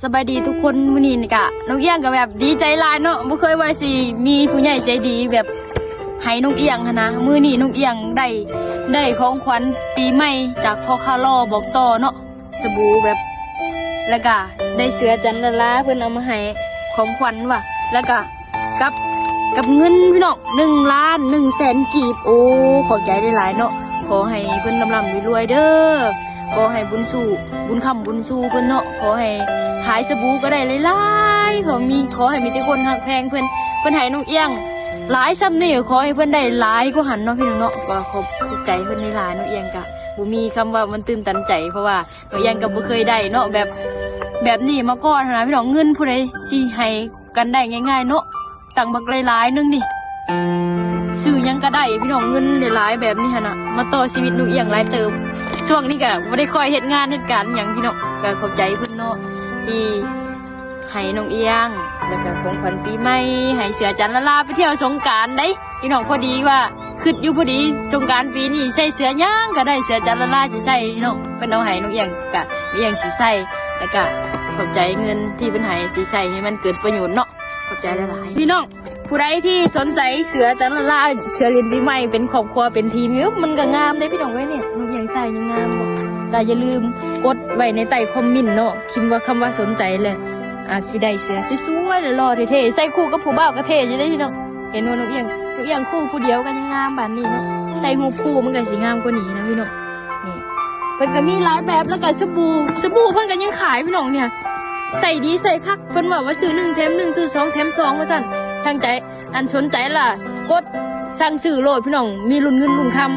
สบายดีทุกคนมื้อนี้นี่กะน้องเอียงก็แบบดีใจหลายเนาะบ่เคยว่าสิมีผู้ใหญ่ใจดีแบบให้น้องเอียงหั้นนะมื้อนี้น้องเอียงได้ได้ของขวัญปีใหม่จากพ่อคาร์ลอบอกต่อเนาะสบู่แบบแล้วก็ได้เสือจันทร์ละลาเพิ่นเอามาให้ของขวัญว่ะ แล้วก็กับกับเงินพี่น้องหนึ่งล้านหนึ่งแสนกีบโอ้ขอบใจได้หลายเนาะขอให้เพิ่นลำลำรวยๆเด้อ ขอให้บุญสู้บุญคำบุญสู้เพื่อนเนาะขอให้ขายสบู่ก็ได้หลายๆขอมีขอให้มีแต่คนหักแพงเพื่อนเพื่อนให้น้องเอี้ยงหลายซ้ำนี่ขอให้เพื่อนได้หลายก็หันเนาะพี่น้องเนาะก็ขอบใจเพื่อนในหลายน้องเอี้ยงกะบ่มีคำว่ามันตื่นตันใจเพราะว่าน้องเอี้ยงก็บ่เคยได้เนาะแบบแบบนี้มาก่อนนะพี่น้องเงินผู้ใดสิให้กันได้ง่ายๆเนาะตังบักหลายๆนึงนี่ซื้อยังก็ได้พี่น้องเงินหลายๆแบบนี้ฮะนะมาต่อชีวิตหนูเอียงหลายเติม ช่วงนี้ก็ไม่ได้คอยเหตุงานเหตุการณ์อย่างพี่น้องก็ขอบใจเพื่อนเนาะที่ให้น้องเอียงแล้วก็ของขวัญปีใหม่ให้เสือจันละลาไปเที่ยวสงการได้พี่น้องพอดีว่าขึ้นอยู่พอดีสงการปีนี้ใส่เสือย่างก็ได้เสือจันละลาสิใส่พี่น้องเพิ่นเอาให้น้องเอียงกะเอียงสิใส่แล้วก็ขอบใจเงินที่เพิ่นให้สิใส่ให้มันเกิดประโยชน์เนาะ อบใจหลายๆพี่น้องผู้ใดที่สนใจเสือจันทร์ล่าเสือเรียนปีใหม่เป็นครอบครัวเป็นทีมเอ้ยมันก็งามได้พี่น้องเว้ยเนี่ยมันยังใส่ยังงามบ่แต่อย่าลืมกดไว้ในใต้คอมเมนต์เนาะพิมว่าคำว่าสนใจเลยอาจสิได้เสือสวยๆหล่อเท่ๆใส่คู่กับผู้บ่าวก็เท่อยู่ได้พี่น้องเห็นว่าน้องเอียงน้องเอียงคู่ผู้เดียวก็ยังงามแบานนี้เนาะใส่หูคู่มันก็สิงามกว่านี้นะพี่น้องนี่เพิ่นก็มีหลายแบบแล้วก็สบู่สบู่เพิ่นก็ยังขายพี่น้องเนี่ย ใส่ดีใส่คักเพิ่นบอกว่าซื้อหนึ่งแถมหนึ่งซื้อสองแถมสองว่าสั่นทางใจอันสนใจล่ะ กดสั่งซื้อโหลดพี่น้องมีรุ่นเงินรุ่นคำ